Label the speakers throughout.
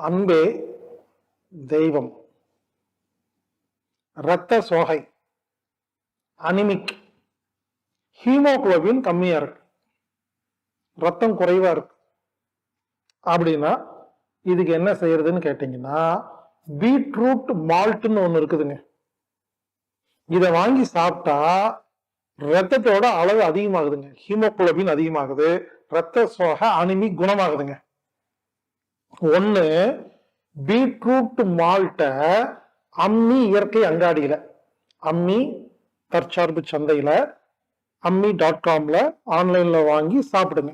Speaker 1: அன்பே தெய்வம். இரத்த சோகை. அனிமிக். ஹீமோகுளோபின் கம்மியா இருக்கு. ரத்தம் குறைவா இருக்கு. அப்படின்னா இதுக்கு என்ன செய்யறதுன்னு கேட்டீங்கன்னா பீட்ரூட் மால்ட்னு ஒண்ணு இருக்குதுங்க. இதை வாங்கி சாப்பிட்டா ரத்தத்தோட அளவு அதிகமாகுதுங்க. ஹீமோகுளோபின் அதிகமாகுது. ரத்த சோகை அனிமி குணமாகுதுங்க. ஒன்று பீட்ரூட் மால்ட்டை அம்மி இயற்கை அங்காடியில் அம்மி தற்சார்பு சந்தையில் அம்மி டாட் காம்ல ஆன்லைனில் வாங்கி சாப்பிடுங்க.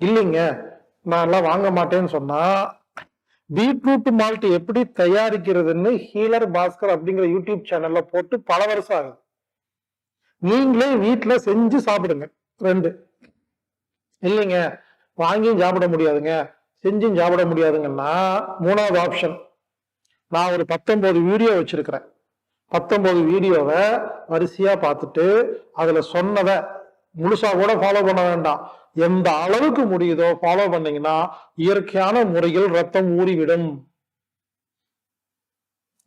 Speaker 1: இல்லைங்க நான் எல்லாம் வாங்க மாட்டேன்னு சொன்னால் பீட்ரூட் மால்ட் எப்படி தயாரிக்கிறதுன்னு ஹீலர் பாஸ்கர் அப்படிங்கிற யூடியூப் சேனல்ல போட்டு பல வருஷம் ஆகுது. நீங்களே வீட்டில் செஞ்சு சாப்பிடுங்க ரெண்டு. இல்லைங்க வாங்கியும் சாப்பிட முடியாதுங்க. செஞ்சும் சாப்பிட முடியாதுங்கன்னா மூணாவது ஆப்ஷன் நான் ஒரு பத்தொன்பது வீடியோ வச்சிருக்கிறேன். பத்தொன்பது வீடியோவை வரிசையா பார்த்துட்டு அதுல சொன்னதை முழுசா கூட ஃபாலோ பண்ண வேண்டாம். எந்த அளவுக்கு முடியுதோ ஃபாலோ பண்ணீங்கன்னா இயற்கையான முறையில் ரத்தம் ஊறிவிடும்.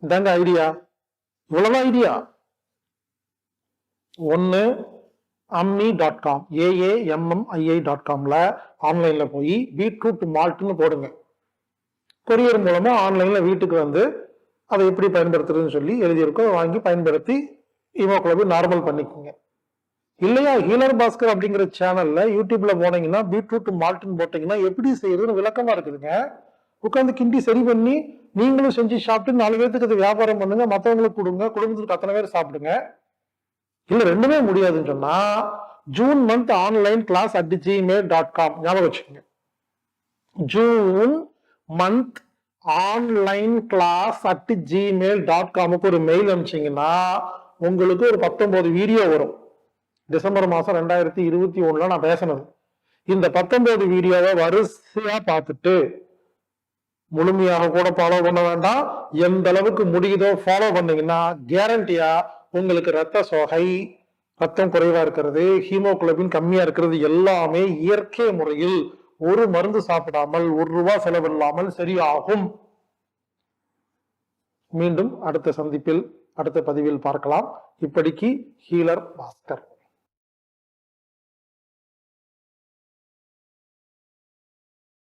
Speaker 1: இதாங்க ஐடியா இவ்வளவுதான் ஐடியா ஒன்னு Ammi dot com A A M M I I dot காமில் ஆன்லைனில் போய் பீட்ரூட் மால்ட்னு போடுங்க. கொரியர் மூலமாக ஆன்லைனில் வீட்டுக்கு வந்து அதை எப்படி பயன்படுத்துறதுன்னு சொல்லி எழுதியிருக்கோம். வாங்கி பயன்படுத்தி ஹீமோகுளோபின் நார்மல் பண்ணிக்கோங்க. இல்லையா? ஹீலர் பாஸ்கர் அப்படிங்கிற சேனல்ல யூடியூப்ல போனீங்கன்னா பீட்ரூட் மால்ட்னு போட்டீங்கன்னா எப்படி செய்யறதுன்னு விளக்கமா இருக்குதுங்க. உட்காந்து கிண்டி சரி பண்ணி நீங்களும் செஞ்சு சாப்பிட்டு நாலு பேர்த்துக்கு அது வியாபாரம் பண்ணுங்க. மற்றவங்களுக்கு கொடுங்க. குடும்பத்துக்கு அத்தனை பேர் சாப்பிடுங்க. இல்லை ரெண்டுமே முடியாதுன்னு சொன்னா June month online class at Gmail dot com ஞாபகம் வச்சுக்கோங்க. June month online class at Gmail dot காமுக்கு ஒரு மெயில் அனுப்பிச்சிங்கன்னா உங்களுக்கு ஒரு பத்தொன்பது வீடியோ வரும். டிசம்பர் மாதம் ரெண்டாயிரத்தி இருபத்தி ஒன்றில் நான் பேசினது. இந்த பத்தொன்பது வீடியோவை வரிசையாக பார்த்துட்டு முழுமையாக கூட ஃபாலோ பண்ண வேண்டாம். எந்த அளவுக்கு முடியுதோ ஃபாலோ பண்ணீங்கன்னா கேரண்டியாக உங்களுக்கு ரத்த சோகை ரத்தம் குறைவா இருக்கிறது ஹீமோகுளோபின் கம்மியா இருக்கிறது எல்லாமே இயற்கை முறையில் ஒரு மருந்து சாப்பிடாமல் ஒரு ரூபாய் செலவில்லாமல் சரியாகும். மீண்டும் அடுத்த சந்திப்பில் அடுத்த பதிவில் பார்க்கலாம். இப்படிக்கு ஹீலர் பாஸ்கர்.